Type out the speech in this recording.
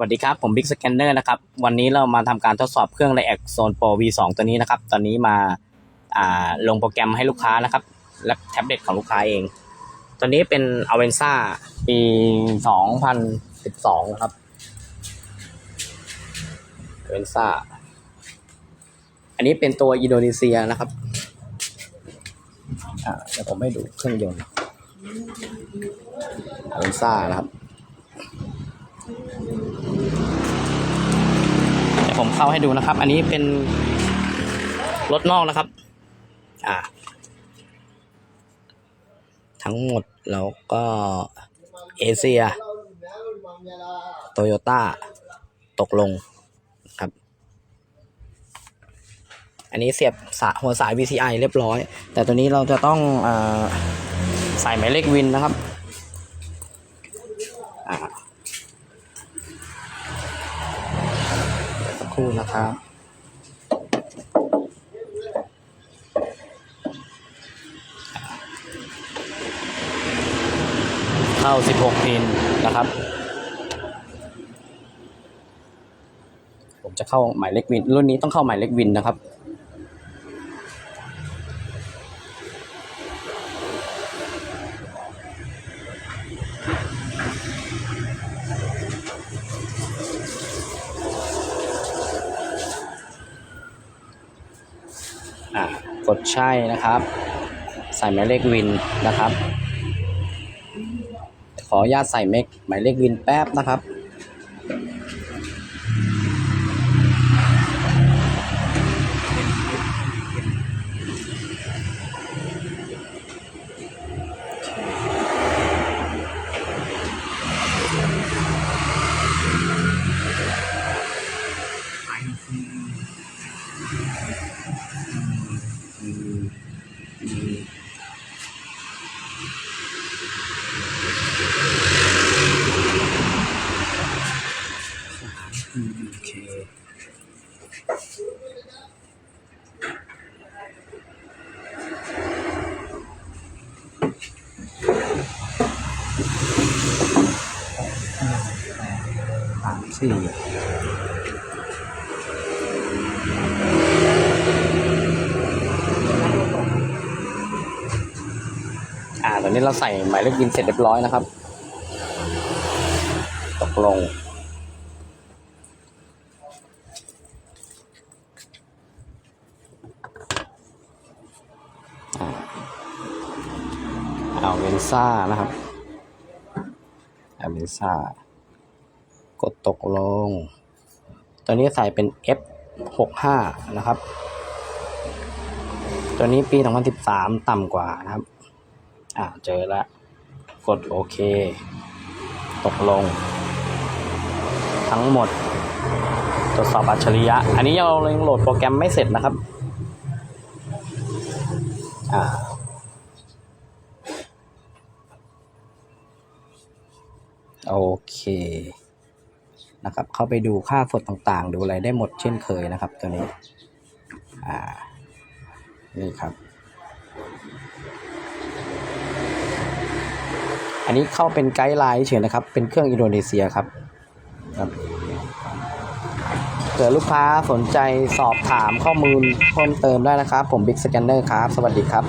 วัสดีครับ ผมบิ๊กสแกนเนอร์นะครับ วันนี้เรามาทำการทดสอบเครื่อง React Zone Pro V2 ตัวนี้นะครับ ตอนนี้มาลงโปรแกรมให้ลูกค้านะครับ และแท็บเล็ตของลูกค้าเอง ตัวนี้เป็น a v e n z a ปี 2012 นะครับ a v e n z a อันนี้เป็นตัวอินโดนีเซียนะครับเดี๋ยวผมให้ดูเครื่องยนต์ a v e n z a นะครับ เดี๋ยวผมเข้าให้ดูนะครับ อันนี้เป็นรถนอกนะครับ อ่า ทั้งหมดแล้วก็เอเชียโตโยต้าตกลงครับ อันนี้เสียบสหัวสาย VCI เรียบร้อย แต่ตัวนี้เราจะต้องอใส่หมายเลขวินนะครับ อ่า สักครู่ นะครับ เข้า 16 พินนะครับ ผมจะเข้าหมายเลขวิน รุ่นนี้ต้องเข้าหมายเลขวินนะครับ อ่ากดใช่นะครับ ใส่หมายเลขวินนะครับ ขออนุญาตใส่เมกหมายเลขวินแป๊บนะครับ โอเค สามสี่ อ่าตอนนี้เราใส่หมายเลขบินเสร็จเรียบร้อยนะครับ ตกลง เอาเวนซ่านะครับเอาเวนซ่ากดตกลง ตัวนี้ใส่เป็น F65 นะครับ ตัวนี้ปี 2013 ต่ำกว่านะครับ อ่าเจอแล้วกดโอเค ตกลง ทั้งหมด ตรวจสอบอัจฉริยะ อันนี้เรายังโหลดโปรแกรมไม่เสร็จนะครับ อ่าโอเค นะครับ เข้าไปดูค่าสดต่างๆ ดูอะไรได้หมดเช่นเคยนะครับ ตัวนี้ อ่า นี่ครับ อันนี้เข้าเป็นไกด์ไลน์เฉยนะครับ เป็นเครื่องอินโดนีเซียครับครับเผื่อลูกค้าสนใจสอบถามข้อมูลเพิ่มเติมได้นะครับ ผมบิ๊กสแกนเนอร์ครับ สวัสดีครับ